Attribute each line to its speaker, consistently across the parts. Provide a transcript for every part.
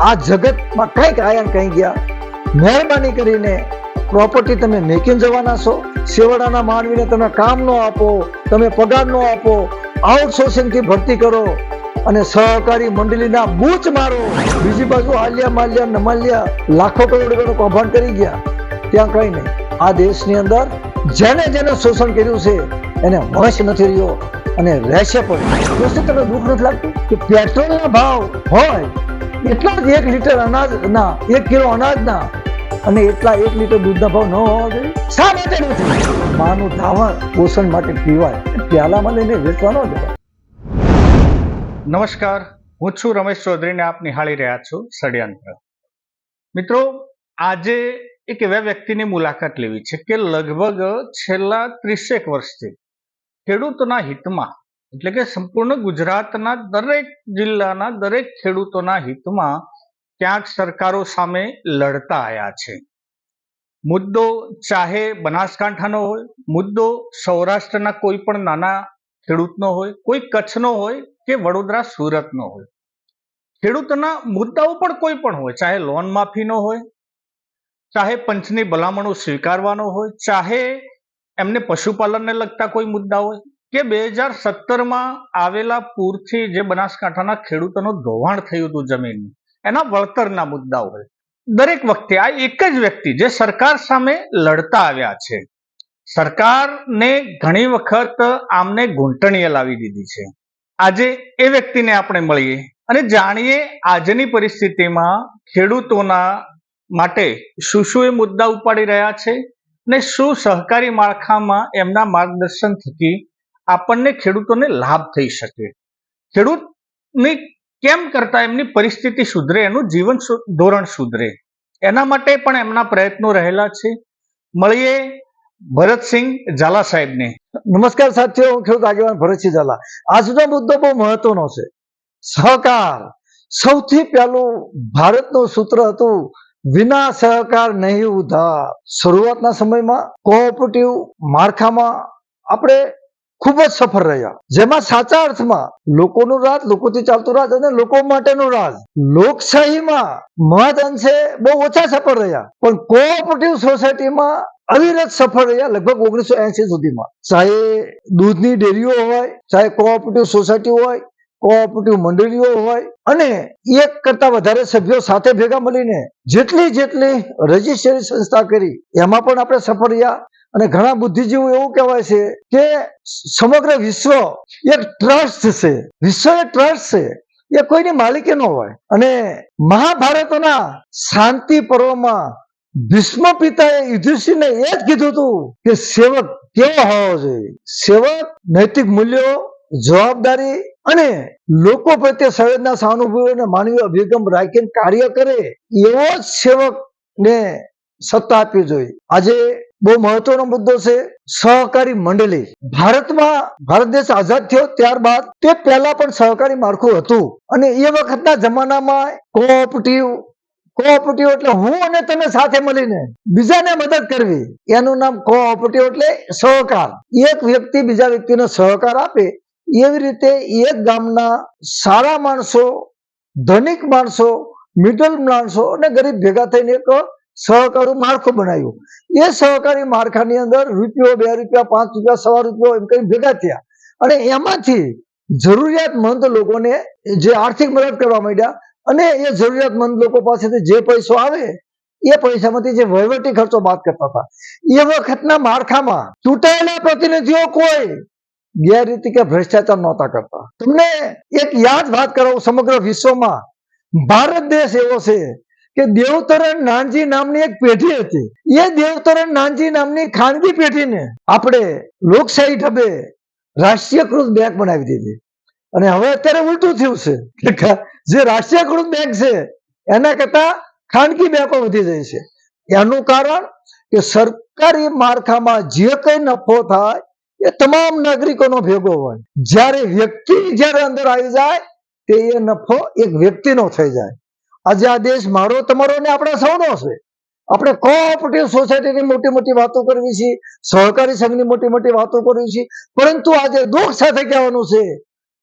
Speaker 1: આ જગતમાં કંઈક આયા કંઈ ગયા. મહેરબાની કરીને પ્રોપર્ટી તમે મેકીને જવાના છો. સેવાડાના માનવીને તમે કામ ન આપો, તમે પગાર ન આપો. આઉટસોર્સિંગથી ભરતી કરો અને સહકારી મંડળીના બૂચ મારો. બીજી બાજુ આલિયા માલ્યા નમાલ્યા લાખો કરોડ રૂપિયાનું કૌભાંડ કરી ગયા. ત્યાં કઈ નહીં. આ દેશની અંદર જેને જેને શોષણ કર્યું છે, એને વશ નથી રહ્યો અને રહેશે પણ. તમને દુઃખ નથી લાગતું? કે પેટ્રોલના ભાવ હોય એટલા જ એક લીટર અનાજના એક કિલો અનાજના અને એટલા એક લીટર દૂધના ભાવ ન હોવા જોઈએ. માનું ધાવણ પોષણ માટે પીવાય. પ્યાલામાં લઈને વેચવાનો જ
Speaker 2: નમસ્કાર. હું છું રમેશ ચૌધરીને આપ નિહાળી રહ્યા છું ષડયંત્ર. મિત્રો, આજે એક એવા વ્યક્તિની મુલાકાત લેવી છે કે લગભગ છેલ્લા ત્રીસેક વર્ષથી ખેડૂતોના હિતમાં એટલે કે સંપૂર્ણ ગુજરાતના દરેક જિલ્લાના દરેક ખેડૂતોના હિતમાં ક્યાંક સરકારો સામે લડતા આવ્યા છે. મુદ્દો ચાહે બનાસકાંઠાનો હોય, મુદ્દો સૌરાષ્ટ્રના કોઈ પણ નાના ખેડૂતનો હોય, કોઈ કચ્છનો હોય કે વડોદરા સુરતનો હોય. ખેડૂતોના મુદ્દાઓ પણ કોઈ પણ હોય, ચાહે લોન માફીનો હોય, ચાહે પંચની ભલામણો સ્વીકારવાનો હોય, ચાહે એમને પશુપાલનને લગતા કોઈ મુદ્દા હોય કે બે હજાર સત્તરમાં આવેલા પૂરથી જે બનાસકાંઠાના ખેડૂતોનું ધોવાણ થયું હતું જમીનનું, એના વળતરના મુદ્દાઓ હોય. દરેક વખતે આ એક જ વ્યક્તિ જે સરકાર સામે લડતા આવ્યા છે. સરકારને ઘણી વખત આમને ઘૂંટણીએ લાવી દીધી છે. આજે એ વ્યક્તિને આપણે મળીએ અને જાણીએ આજની પરિસ્થિતિમાં ખેડૂતોના માટે શું શું એ મુદ્દા ઉપાડી રહ્યા છે ને શું સહકારી માળખામાં એમના માર્ગદર્શન થકી આપણને ખેડૂતોને લાભ થઈ શકે. ખેડૂતની કેમ કરતા એમની પરિસ્થિતિ સુધરે, એનું જીવન ધોરણ સુધરે. એના માટે પણ એમના પ્રયત્નો રહેલા છે. મળીએ ભરતસિંહ ઝાલા સાહેબને.
Speaker 1: નમસ્કાર સાથીઓ, હું ખેડૂત આગેવાન ભરતસિંહ ઝાલા. આજનો મુદ્દો બહુ મહત્વનો છે. સહકાર. સૌથી પહેલું ભારતનું સૂત્ર હતું, વિના સહકાર નહીં ઉધાર. શરૂઆતના સમયમાં કોઓપરેટિવ માળખામાં આપણે ખૂબ જ સફળ રહ્યા. જેમાં સાચા અર્થમાં લોકોનું રાજ લોકોથી ચાલતું રાજ અને લોકો માટેનું રાજ. લોકશાહીમાં મહદ અંશે બહુ ઓછા સફળ રહ્યા. પણ કોઓપરેટિવ સોસાયટીમાં અવિરત સફળ રહ્યા લગભગ ઓગણીસો એસી સુધીમાં. ચાહે દૂધની ડેરીઓ હોય ચાહે કોઓપરેટિવ સોસાયટી હોય કોઓપરેટિવ મંડળીઓ હોય અને એક કરતા વધારે સભ્યો સાથે ભેગા મળીને જેટલી જેટલી રજીસ્ટ્રી સંસ્થા કરી, એમાં પણ આપણે સફળ રહ્યા. અને ઘણા બુદ્ધિજીવો એવું કહેવાય છે કે સમગ્ર વિશ્વ એક ટ્રસ્ટ છે. વિશ્વ એક ટ્રસ્ટ છે. એ કોઈની માલિકી ન હોય. અને મહાભારતના શાંતિ પર્વમાં ભીષ્મ પિતાએ યુધિષ્ઠિરને એ જ કીધું હતું કે સેવક કેવો હોવો જોઈએ? સેવક નૈતિક મૂલ્યો, જવાબદારી અને લોકો પ્રત્યે સંવેદના સહાનુભૂતિ અને માનવીય અભિગમ રાખીને કાર્ય કરે એવો જ સેવકને સત્તા આપવી જોઈએ. આજે બહુ મહત્વનો મુદ્દો છે, સહકારી મંડળી. ભારતમાં ભારત દેશ આઝાદ થયો ત્યારબાદ તે પહેલા પણ સહકારી માળખું હતું. અને એ વખતના જમાનામાં કોઓપરેટિવ કોઓપરેટિવ એટલે હું અને તમે સાથે મળીને બીજાને મદદ કરવી. એનું નામ કોઓપરેટિવ એટલે સહકાર. એક વ્યક્તિ બીજા વ્યક્તિને સહકાર આપે, એવી રીતે એક ગામના સારા માણસો, ધનિક માણસો મિડલ માણસો અને ગરીબ ભેગા થઈને એક સહકારી માળખું બનાવ્યું. એ સહકારી માળખાની અંદર રૂપિયો, બે રૂપિયા, પાંચ રૂપિયા સવા રૂપિયા એમ કરી ભેગા થયા. અને એમાંથી જરૂરિયાતમંદ લોકોને જે આર્થિક મદદ કરવા માંડ્યા અને એ જરૂરિયાતમંદ લોકો પાસેથી જે પૈસો આવે, એ પૈસામાંથી જે વહીવટી ખર્ચો બાદ કરતા હતા. એ વખતના માળખામાં ચૂંટાયેલા પ્રતિનિધિઓ કોઈ ગેરરીતિ કે ભ્રષ્ટાચાર નહોતા કરતા. તમને એક યાદ વાત કરાવું સમગ્ર વિશ્વમાં. ભારત દેશ એવો છે કે દેવતરણ નાનજી નામની એક પેઢી હતી. એ દેવતરણ નાનજી નામની ખાનગી પેઢીને આપણે લોકશાહી ઢબે રાષ્ટ્રીયકૃત બેંક બનાવી દીધી. અને હવે અત્યારે ઉલટું થયું છે જે રાષ્ટ્રીયકૃત બેંક છે, એના કરતા ખાનગી બેંકો વધી જાય છે. એનું કારણ કે સરકારી માળખામાં જે કઈ નફો થાય, એ તમામ નાગરિકોનો ભેગો હોય. જ્યારે વ્યક્તિ જ્યારે અંદર આવી જાય, તે એ નફો એક વ્યક્તિનો થઈ જાય. આજે આ દેશ મારો તમારો ને આપણા સૌનો છે. આપણે કોઓપરેટિવ સોસાયટીની મોટી મોટી વાતો કરવી છે, સહકારી સંઘની મોટી મોટી વાતો કરવી છે, પરંતુ આજે દુઃખ સાથે કહેવાનું છે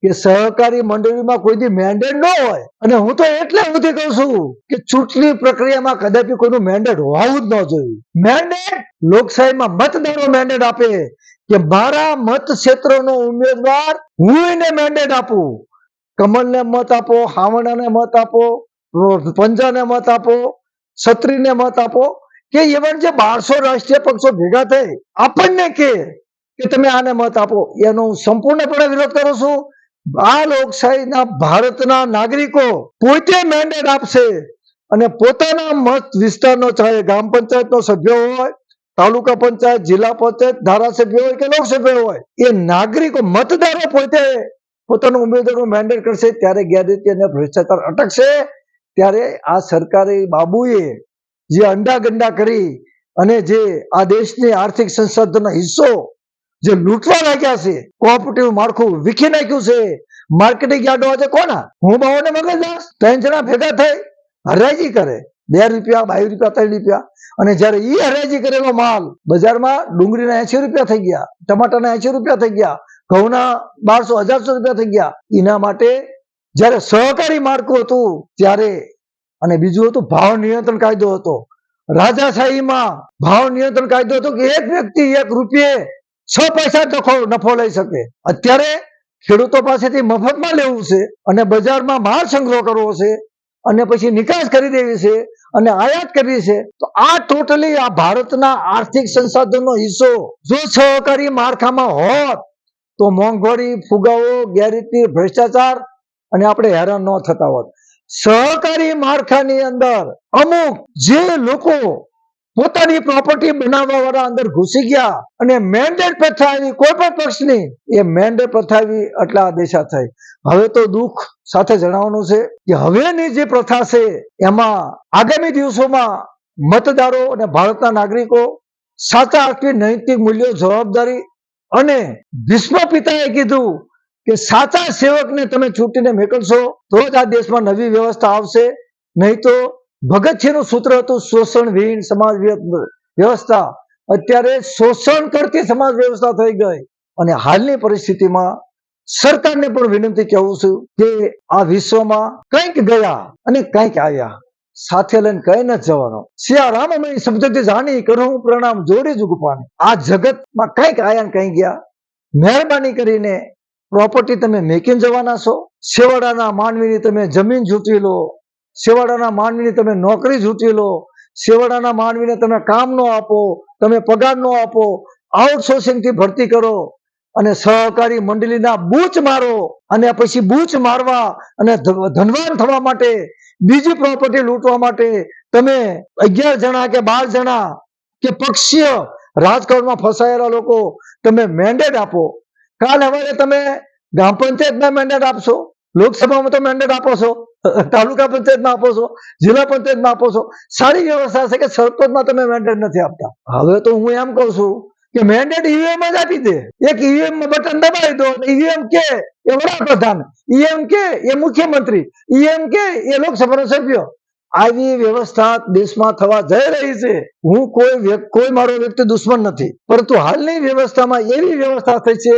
Speaker 1: કે સહકારી મંડળીમાં કોઈ દી મેન્ડેટ ન હોય. અને હું તો એટલે સુધી કહું છું કે ચૂંટણી પ્રક્રિયામાં કદાપી કોઈનું મેન્ડેટ હોવું જ ન જોઈએ. મેન્ડેટ લોકશાહીમાં મતદારો મેન્ડેટ આપે કે મારા મત ક્ષેત્રનો ઉમેદવાર હું એને મેન્ડેટ આપું. કમલને મત આપો, હાવણાને મત આપો પંજાને મત આપો, છત્રીને મત આપો, કે એવન જે બારસો રાષ્ટ્રીય પક્ષો ભેગા થઈ, આપણને કે તમે આને મત આપો. એનો સંપૂર્ણપણે વિરોધ કરું છું. આ લોકશાહીના ભારતના નાગરિકો પોતે મેન્ડેટ આપશે અને પોતાના મત વિસ્તારનો ચાહે ગ્રામ પંચાયતનો સભ્ય હોય, તાલુકા પંચાયત, જિલ્લા પંચાયત, ધારાસભ્ય હોય કે લોકસભ્ય હોય, એ નાગરિકો મતદારો પોતે પોતાનું ઉમેદવારનું મેન્ડેટ કરશે, ત્યારે ગેરરીતિ અને ભ્રષ્ટાચાર અટકશે. ત્યારે આ સરકારે બાબુએ જે અંડા ગંડા કરી અને જે આ દેશની આર્થિક સંસાધનનો હિસ્સો જે લૂંટવા લાગ્યા છે કોઓપરેટિવ માળખું વિખી નાખ્યું છે માર્કેટિંગ યાર્ડો આજે કોના? હું બાવને મગજદાસ. ત્રણ જણા ભેગા થઈ હરાજી કરે. બે રૂપિયા બાવીસ રૂપિયા, ત્રણ રૂપિયા. અને જ્યારે ઈ હરાજી કરેલો માલ, બજારમાં ડુંગળીના એસી રૂપિયા થઈ ગયા, ટમાટાના એસી રૂપિયા થઈ ગયા, ઘઉંના બારસો, હજારસો રૂપિયા થઈ ગયા. એના માટે જ્યારે સહકારી માળખું હતું ત્યારે અને બીજું હતું ભાવ નિયંત્રણ કાયદો હતો. રાજાશાહીમાં ભાવ નિયંત્રણ કાયદો હતો કે એક વ્યક્તિ એક રૂપિયે છ પૈસા નફો નફો લઈ શકે. અત્યારે ખેડૂતો પાસેથી મફતમાં લેવું છે અને બજારમાં માલ સંગ્રહ કરવો છે અને પછી નિકાસ કરી દેવી છે અને આયાત કરવી છે. તો આ ટોટલી આ ભારતના આર્થિક સંસાધનનો હિસ્સો જો સહકારી માળખામાં હોત તો મોંઘવારી, ફુગાવો, ગેરરીતિ, ભ્રષ્ટાચાર અને આપણે હેરાન ન થતા હોત. સહકારી માળખાની અંદર અમુક જે લોકો પોતાની પ્રોપર્ટી બનાવવા વાળા અંદર ઘૂસી ગયા અને મેન્ડેટ પ્રથા આવી કોઈ પણ પક્ષની, એ મેન્ડેટ પ્રથા આવી એટલે આ દિશા થઈ. હવે તો દુઃખ સાથે જણાવવાનું છે કે હવેની જે પ્રથા છે, એમાં આગામી દિવસોમાં મતદારો અને ભારતના નાગરિકો સાચા અર્થે નૈતિક મૂલ્યો જવાબદારી અને ભીષ્મ પિતાએ કીધું કે સાચા સેવકને તમે ચૂંટીને મેકલશો, તો જ આ દેશમાં નવી વ્યવસ્થા આવશે. નહીં તો ભગતસિંહનું સૂત્ર હતું, શોષણ વિહીન સમાજ વ્યવસ્થા. અત્યારે શોષણ કરતી સમાજ વ્યવસ્થા થઈ ગઈ. અને હાલની પરિસ્થિતિમાં સરકારને પણ વિનંતી કહેવું છું કે આ વિશ્વમાં કંઈક ગયા અને કંઈક આવ્યા. સાથે લઈને કઈ ન જવાનો. શિયા રામ અમે શબ્દ જાણી કરું પ્રણામ, જોડી જુગપાને આ જગતમાં કંઈક આયા ને કંઈક ગયા. મહેરબાની કરીને પ્રોપર્ટી તમે મેકીને જવાના છો. શેવાડાના માનવીની તમે જમીન ઝૂંટવી લો. શેવાડાના માનવીની તમે નોકરી ઝૂંટવી લો. શેવાડાના માનવીને તમે કામ નો આપો. તમે પગાર નો આપો. આઉટસોર્સિંગથી ભરતી કરો. અને સહકારી મંડળીના બૂચ મારો. અને પછી બૂચ મારવા અને ધનવાન થવા માટે, બીજી પ્રોપર્ટી લૂંટવા માટે તમે અગિયાર જણા કે બાર જણા કે પક્ષીય રાજકારણમાં ફસાયેલા લોકો, તમે મેન્ડેટ આપો. કાલ હવે તમે ગ્રામ પંચાયતના મેન્ડેટ આપશો, લોકસભામાં તો મેન્ડેટ આપો છો, તાલુકા પંચાયતમાં આપો છો, જિલ્લા પંચાયતમાં આપો છો, સારી વ્યવસ્થા છે કે સરપંચમાં તમે મેન્ડેટ નથી આપતા? હવે તો હું એમ કહું છું કે મેન્ડેટ ઈવીએમ જ આપી દે. એક ઈવીએમ બટન દબાવી દો ઈવીએમ કે એ વડાપ્રધાન ઈએમ કે એ મુખ્યમંત્રી ઈએમ કે એ લોકસભાનો સભ્ય. આવી વ્યવસ્થા દેશમાં થવા જઈ રહી છે. હું કોઈ કોઈ મારો વ્યક્તિ દુશ્મન નથી. પરંતુ હાલની વ્યવસ્થામાં એવી વ્યવસ્થા થઈ છે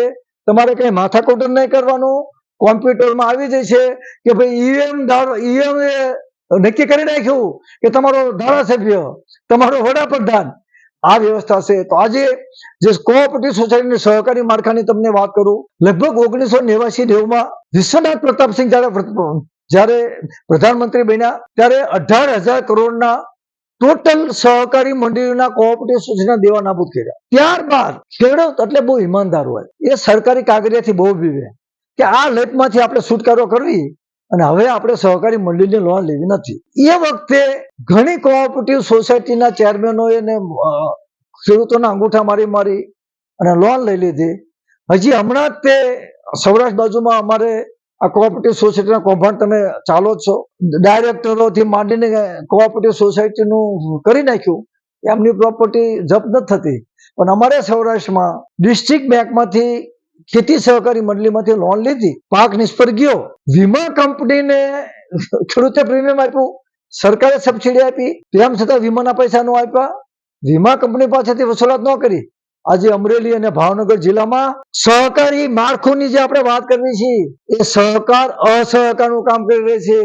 Speaker 1: તમારે કઈ માથાકૂટ નહીં કરવાનું? કોમ્પ્યુટરમાં આવી જાય છે કે ભાઈ ઈવીએમ ઈવીએમ નક્કી કરી નાખ્યું કે તમારો ધારાસભ્ય, તમારો વડાપ્રધાન, આ વ્યવસ્થા છે. તો આજે જે કોઓપરેટિવ સોસાયટીની સહકારી માળખાની તમને વાત કરું, લગભગ ઓગણીસો નેવાસી નેવમાં વિશ્વનાથ પ્રતાપસિંહ જયારે જયારે પ્રધાનમંત્રી બન્યા, ત્યારે અઢાર હજાર કરોડના ટોટલ સહકારી મંડળીના કોઓપરેટિવ સૂચના દેવા નાબૂદ કર્યા. ત્યારબાદ ખેડૂત એટલે બહુ ઈમાનદાર હોય. એ સરકારી કાગરિયાથી બહુ બીવે કે આ લટમાંથી આપણે છુટકારો કરવી અને હવે આપણે સહકારી મંડળીની લોન લેવી નથી. એ વખતે ઘણી કોઓપરેટિવ સોસાયટીના ચેરમેનોએ એને ખેડૂતોના અંગૂઠા મારી મારી અને લોન લઈ લીધી. હજી હમણાં જ તે સૌરાષ્ટ્ર બાજુમાં અમારે આ કોઓપરેટિવ સોસાયટીના કૌભાંડ તમે ચાલો છો. ડાયરેક્ટરોથી માંડીને કોઓપરેટિવ સોસાયટીનું કરી નાખ્યું, એમની પ્રોપર્ટી જપ્ત નથી થતી. પણ અમારે સૌરાષ્ટ્રમાં ડિસ્ટ્રિક્ટ બેંકમાંથી ખેતી સહકારી મંડળીમાંથી લોન લીધી. પાક નિષ્ફળ ગયો વીમા કંપનીને ખેડૂતે પ્રીમિયમ આપ્યું. સરકારે સબસિડી આપી. તેમ છતાં વીમાના પૈસા ન આપ્યા. વીમા કંપની પાસેથી વસૂલાત ન કરી. આજે અમરેલી અને ભાવનગર જિલ્લામાં સહકારી માળખુંની જે આપણે વાત કરવી છીએ એ સહકાર અસહકારનું કામ કરી રહી છે.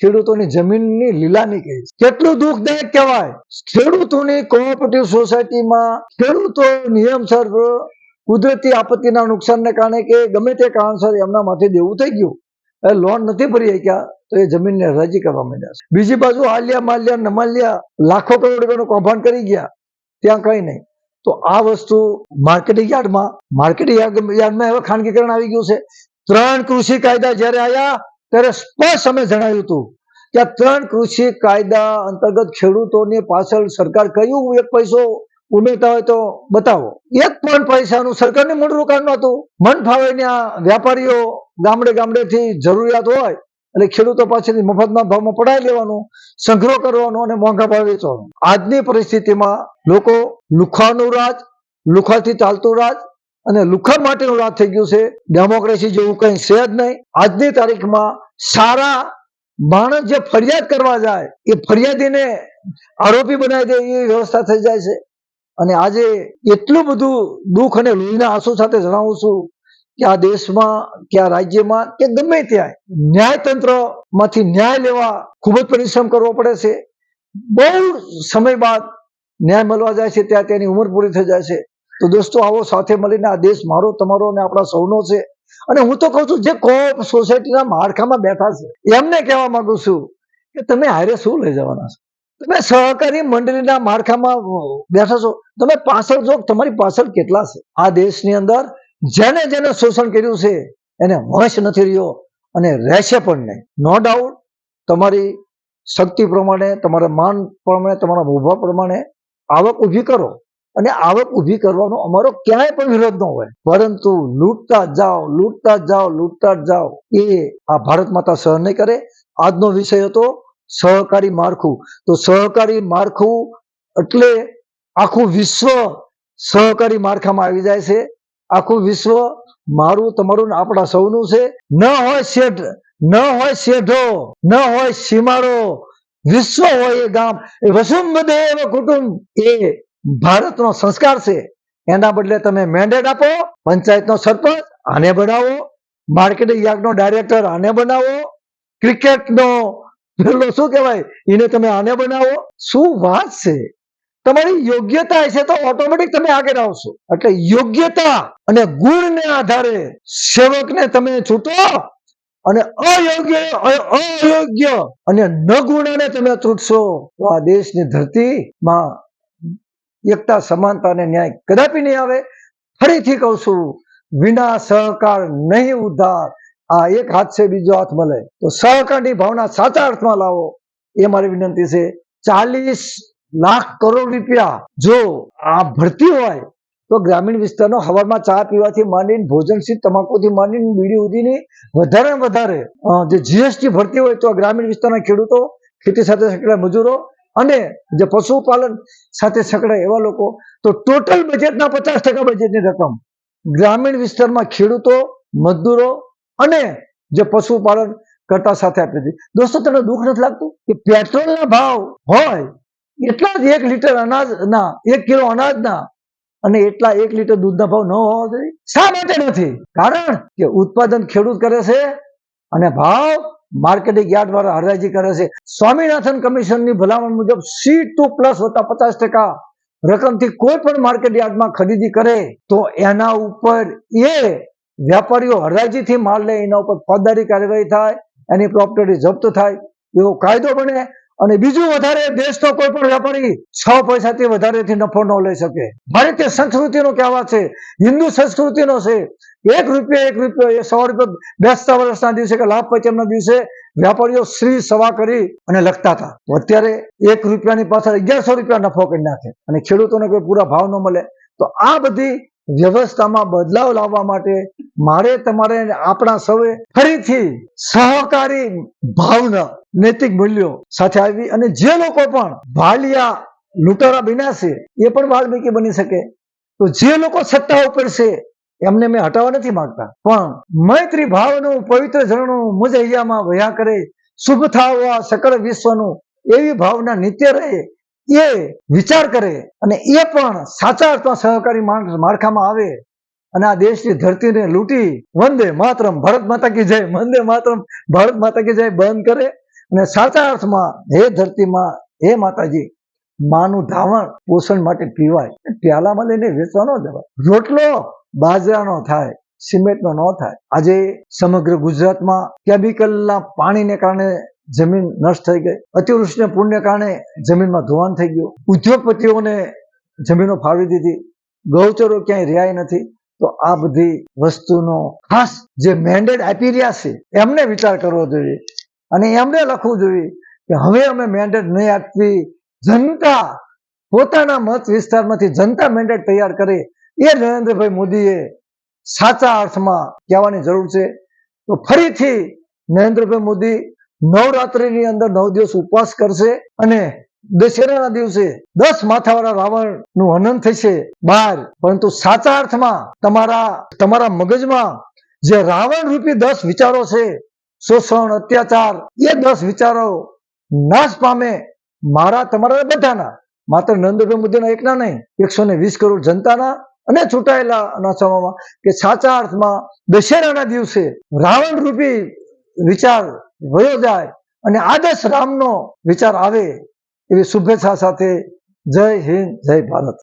Speaker 1: ખેડૂતોની જમીનની લીલામી કહે છે. કેટલું દુઃખદાયક કહેવાય. ખેડૂતોની કોઓપરેટિવ સોસાયટીમાં ખેડૂતો નિયમસર કુદરતી આપત્તિના નુકસાનને કારણે કે ગમે તે કારણસર એમના માથે દેવું થઈ ગયું, એ લોન નથી ભરી શક્યા, તો એ જમીનને રજી કરવા માંડ્યા છે. બીજી બાજુ આલિયા માલ્યા નમાલિયા લાખો કરોડ રૂપિયાનું કૌભાંડ કરી ગયા, ત્યાં કઈ નહીં. તો આ વસ્તુ માર્કેટિંગ યાર્ડમાં માર્કેટિંગ યાર્ડમાં હવે ખાનગીકરણ આવી ગયું છે. ત્રણ કૃષિ કાયદા જ્યારે આવ્યા ત્યારે સ્પષ્ટ અમે જણાવ્યું હતું કે આ ત્રણ કૃષિ કાયદા અંતર્ગત ખેડૂતોની પાછળ સરકાર કયું એક પૈસો ઉમેરતા હોય તો બતાવો. એક પણ પૈસાનું સરકારને મૂળ રોકાણ નહોતું. મન ફાવે ત્યાં વેપારીઓ ગામડે ગામડેથી જરૂરિયાત હોય એટલે ખેડૂતો પાસેથી મફતના ભાવમાં પડાવી લેવાનું, સંગ્રહ કરવાનો અને મોંઘા ભાવે વેચવાનો. આજની પરિસ્થિતિમાં લોકો લુખાનું રાજ, લુખાથી ચાલતું રાજ અને લુખા માટેનું રાજ થઈ ગયું છે. ડેમોક્રેસી જેવું કંઈ છે જ નહીં. આજની તારીખમાં સારા માણસ જે ફરિયાદ કરવા જાય, એ ફરિયાદીને આરોપી બનાવી દે, એ વ્યવસ્થા થઈ જાય છે. અને આજે એટલું બધું દુઃખ અને લોહીના આંસુ સાથે જણાવું છું. કે આ દેશમાં કે આ રાજ્યમાં, કે ગમે ત્યાં ન્યાયતંત્રમાંથી ન્યાય લેવા ખૂબ જ પરિશ્રમ કરવો પડે છે. બહુ સમય બાદ ન્યાય મળવા જાય છે, ત્યાં તેની ઉંમર પૂરી થઈ જાય છે. તો દોસ્તો, આવો સાથે મળીને આ દેશ મારો, તમારો અને આપણા સૌનો છે. અને હું તો કહું છું, જે કોપ સોસાયટીના માળખામાં બેઠા છે, એમને કહેવા માંગુ છું કે તમે હારે શું લઈ જવાના છો? તમે સહકારી મંડળીના માળખામાં બેઠા છો. તમે પાછળ જો તમારી પાછળ કેટલા છે? આ દેશની અંદર જેને જેને શોષણ કર્યું છે, એને વંશ નથી રહ્યો અને રહેશે પણ નહીં. નો ડાઉટ તમારી શક્તિ પ્રમાણે, તમારા માન પ્રમાણે, તમારા મોભા પ્રમાણે આવક ઊભી કરો અને આવક ઊભી કરવાનો અમારો ક્યાંય પણ વિરોધ ન હોય. પરંતુ લૂંટતા જાઓ લૂંટતા જાઓ લૂંટતા જાઓ. એ આ ભારત માતા સહન નહીં કરે. આજનો વિષય હતો સહકારી માળખું. તો સહકારી માળખું એટલે આખું વિશ્વ સહકારી માળખામાં આવી જાય છે. આખું વિશ્વ મારું તમારું આપણા સૌનું છે. ન હોય શેઠ ન હોય શેઠો ન હોય સીમાડો. વિશ્વ હોય એ ગામ, એ વસુંધૈવ કુટુંબ એ ભારતનો સંસ્કાર છે. એના બદલે તમે મેન્ડેટ આપો, પંચાયતનો સરપંચ, આને બનાવો. માર્કેટિંગ યાર્ડનો ડાયરેક્ટર આને બનાવો. ક્રિકેટનો પેલો શું કહેવાય? એને તમે આને બનાવો. શું વાત છે? તમારી યોગ્યતા હશે તો ઓટોમેટિક તમે આગળ આવશો. એટલે યોગ્યતા અને ગુણને આધારે સેવકને તમે છૂટો અને અયોગ્ય અયોગ્ય અને ન ગુણાને તમે છૂટશો. તો આ દેશની ધરતીમાં એકતા, સમાનતા અને ન્યાય કદાપી નહીં આવે. ફરીથી કહું છું, વિના સહકાર નહીં ઉદ્ધાર આ એક હાથ છે, બીજો હાથ મળે. તો સહકારની ભાવના સાચા અર્થમાં લાવો. એ મારી વિનંતી છે. ચાલીસ લાખ કરોડ રૂપિયા જો આ ભરતી હોય, તો ગ્રામીણ વિસ્તારનો હવારમાં ચા પીવાથી માંડીને ભોજનથી તમાકુથી માંડીને બીડી ઉધીની વધારે વધારે જે જીએસટી ભરતી હોય તો ગ્રામીણ વિસ્તારના ખેડૂતો, ખેતી સાથે સંકળાયેલા મજૂરો અને જે પશુપાલન સાથે સંકળાય એવા લોકો, તો ટોટલ બજેટના પચાસ ટકા બજેટની રકમ. ગ્રામીણ વિસ્તારમાં ખેડૂતો મજદૂરો અને જે પશુપાલન કરતા સાથે આપી દીધી. દોસ્તો તમને દુઃખ નથી લાગતું કે પેટ્રોલના ભાવ હોય એટલા જ એક લીટર અનાજના એક કિલો અનાજના અને એટલા એક લીટર દૂધના ભાવ ન હોવા જોઈએ. શા માટે નથી? કારણ કે ઉત્પાદન ખેડૂત કરે છે અને ભાવ માર્કેટિંગ યાર્ડ વાળા હરાજી કરે છે. સ્વામિનાથન કમિશનની ભલામણ મુજબ સી ટુ પ્લસ વત્તા પચાસ ટકા રકમથી કોઈ પણ માર્કેટ યાર્ડમાં ખરીદી કરે તો એના ઉપર એ વેપારીઓ હરાજીથી માલ લે એના ઉપર ફોજદારી કાર્યવાહી થાય, એની પ્રોપર્ટી જપ્ત થાય, એવો કાયદો બને અને બીજું વધારે દેશનો કોઈ પણ વેપારી છ પૈસાથી વધારેથી નફો ન લઈ શકે. ભારતીય સંસ્કૃતિનો કહેવા છે, હિન્દુ સંસ્કૃતિનો છે, એક રૂપિયા એક રૂપિયો, એ સો રૂપિયા બેસતા વર્ષના દિવસે કે લાભ પંચમના દિવસે વેપારીઓ શ્રી સવા કરી અને લખતા હતા. અત્યારે એક રૂપિયાની પાછળ અગિયારસો રૂપિયા નફો કરી નાખે અને ખેડૂતોને કોઈ પૂરા ભાવ ન મળે. તો આ બધી વ્યવસ્થામાં બદલાવ લાવવા માટે મારે તમારે આપણા સૌએ ફરીથી સહકારી ભાવના, નૈતિક મૂલ્યો સાથે આવી અને જે લોકો પણ ભાલિયા લૂંટારા બિનાશે એ પણ વાલ્મીકી બની શકે. તો જે લોકો સત્તા ઉપર છે, એમને મેં હટાવવા નથી માંગતા. પણ મૈત્રી ભાવનું, પવિત્ર ઝરણું મુજ અહિયામાં વહ્યા કરે, શુભ થાવવા સકળ વિશ્વનું એવી ભાવના નિત્ય રહે એ વિચાર કરે અને એ પણ સાચા અર્થમાં સહકારી માળખામાં આવે અને આ દેશની ધરતીને લૂંટી વંદે માતરમ, ભારત માતા કી જય, વંદે માતરમ, ભારત માતા કી જય બંધ કરે અને સાચા અર્થમાં હે ધરતીમાં હે માતાજી, માનું ધાવણ પોષણ માટે પીવાય. પ્યાલામાં લઈને વેચવા ન જવાય રોટલો બાજરાનો થાય, સિમેન્ટનો ન થાય. આજે સમગ્ર ગુજરાતમાં કેમિકલના પાણીને કારણે જમીન નષ્ટ થઈ ગઈ. અતિવૃષ્ટિને પૂરને કારણે જમીનમાં ધોવાણ થઈ ગયું. ઉદ્યોગપતિઓને જમીનો ફાળવી દીધી. ગૌચરો ક્યાંય રહ્યા નથી. તો આ બધી વસ્તુનો ખાસ જે મેન્ડેટ આપી રહ્યા છે, એમને વિચાર કરવો જોઈએ. અને એમને લખવું જોઈએ કે હવે અમે મેન્ડેટ નહીં આપવી. જનતા પોતાના મત વિસ્તારમાંથી જનતા મેન્ડેટ તૈયાર કરે. એ નરેન્દ્રભાઈ મોદીએ સાચા અર્થમાં કહેવાની જરૂર છે. તો ફરીથી નરેન્દ્રભાઈ મોદી નવરાત્રિની અંદર નવ દિવસ ઉપવાસ કરશે અને દશેરાના દિવસે દસ માથાવાળા રાવણનું હનન થશે બહાર પરંતુ સાચા અર્થમાં તમારા તમારા મગજમાં જે રાવણ રૂપી દસ વિચારો છે, શોષણ, અત્યાચાર, એ દસ વિચારો નાશ પામે મારા, તમારા બધાના. માત્ર મોદીના એકના નહીં, એકસો ને વીસ કરોડ જનતાના અને છૂટાયેલા નાસવામાં કે સાચા અર્થમાં દશેરાના દિવસે રાવણ રૂપી વિચાર વયો જાય અને આદર્શ રામનો વિચાર આવે એવી શુભેચ્છા સાથે જય હિન્દ જય ભારત.